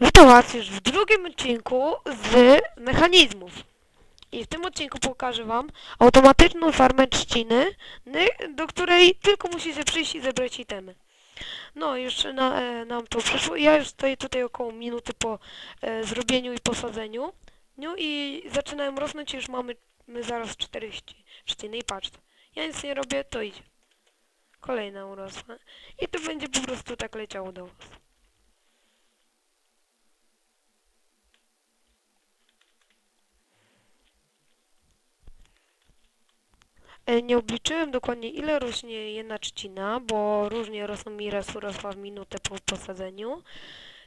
Witam Was już w drugim odcinku z mechanizmów. I w tym odcinku pokażę Wam automatyczną farmę trzciny, ny- do której tylko musicie przyjść i zebrać itemy. No, już na, e, nam to przyszło. Ja już stoję tutaj około minuty po e, zrobieniu i posadzeniu. No i zaczynają rosnąć i już mamy my zaraz 40 trzciny i patrz. Ja nic nie robię, to idzie. Kolejna urosła. I to będzie po prostu tak leciało do Was. Nie obliczyłem dokładnie ile rośnie jedna trzcina, bo różnie rosną mi raz urosła w minutę po posadzeniu,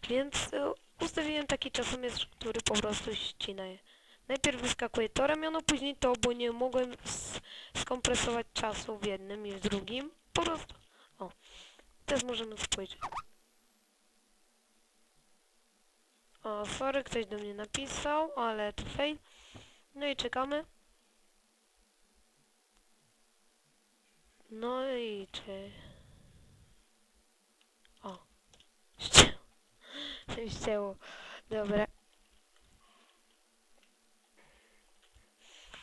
więc e, ustawiłem taki czasomierz, który po prostu ścina je. Najpierw wyskakuje to ramiono, później to, bo nie mogłem skompresować czasu w jednym i w drugim. Po prostu. O. Teraz możemy spojrzeć. O, sorry, ktoś do mnie napisał, ale to fail. No i czekamy. No i czy... O. Ścięło. Ścięło. Dobra.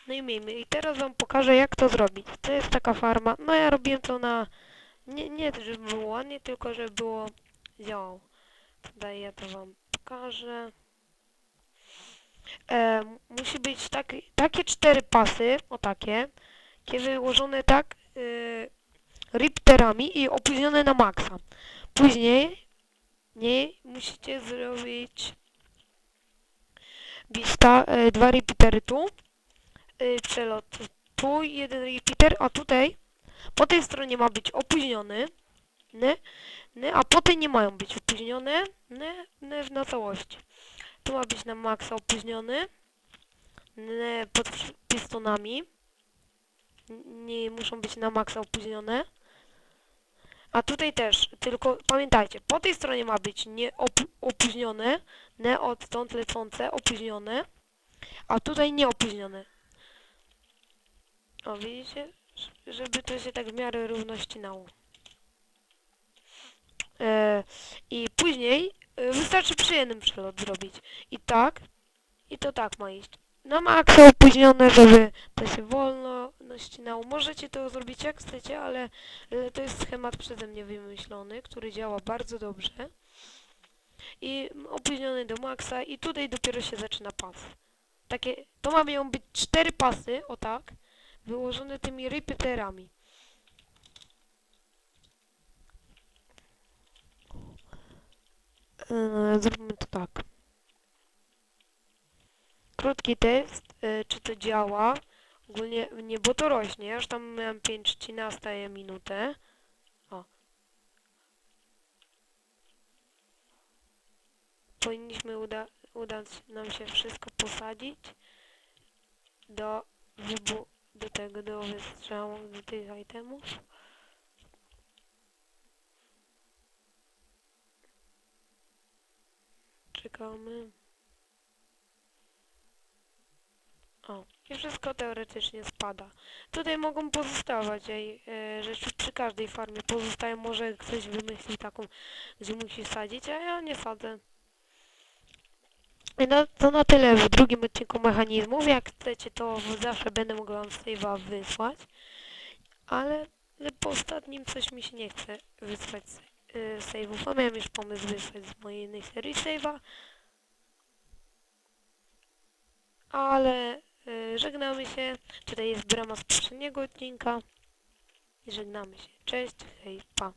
No i miejmy. I teraz wam pokażę jak to zrobić. To jest taka farma. No ja robiłem to na... Nie, nie żeby było ładnie, tylko żeby było... działało. Tutaj ja to wam pokażę. E, musi być taki, takie cztery pasy, o takie, kiedy ułożone tak y, ripterami i opóźnione na maksa. Później nie musicie zrobić bista, y, dwa repeatery tu, y, przelot tu jeden repeater, a tutaj po tej stronie ma być opóźniony, ny, ny, a po tej nie mają być opóźnione ny, ny, na całości. Tu ma być na maksa opóźniony, ny, pod pistonami, nie muszą być na maksa opóźnione. A tutaj też, tylko pamiętajcie, po tej stronie ma być nie op- opóźnione, ne odtąd lecące, opóźnione, a tutaj nie opóźnione. O, widzicie? Żeby to się tak w miarę równo ścinało. E, I później e, wystarczy przy jednym przelot zrobić. I tak, i to tak ma iść. Na maksa opóźnione, żeby to się wolno no, ścinało. Możecie to zrobić jak chcecie, ale e, to jest schemat przeze mnie wymyślony, który działa bardzo dobrze. I opóźniony do maksa i tutaj dopiero się zaczyna pas. Takie, to mają być cztery pasy, o tak, wyłożone tymi repeaterami. Eee, Zróbmy to tak. Krótki test, e, czy to działa. Ogólnie nie, bo to rośnie. Ja już tam miałem 5 trzcina, staje minutę. O. Powinniśmy uda udać nam się wszystko posadzić do wybu do tego, do wystrzału, do tych itemów. Czekamy. O, i wszystko teoretycznie spada. Tutaj mogą pozostawać ej, e, rzeczy przy każdej farmie. Pozostają, może ktoś wymyśli taką, gdzie musi sadzić, a ja nie sadzę. No, to na tyle w drugim odcinku mechanizmów. Jak chcecie, to zawsze będę mogła wam save'a wysłać. Ale, po ostatnim coś mi się nie chce wysłać y, save'ów. A miałem już pomysł wysłać z mojej innej serii save'a. Ale żegnamy się. Tutaj jest brama z poprzedniego odcinka. I żegnamy się. Cześć, hej, pa.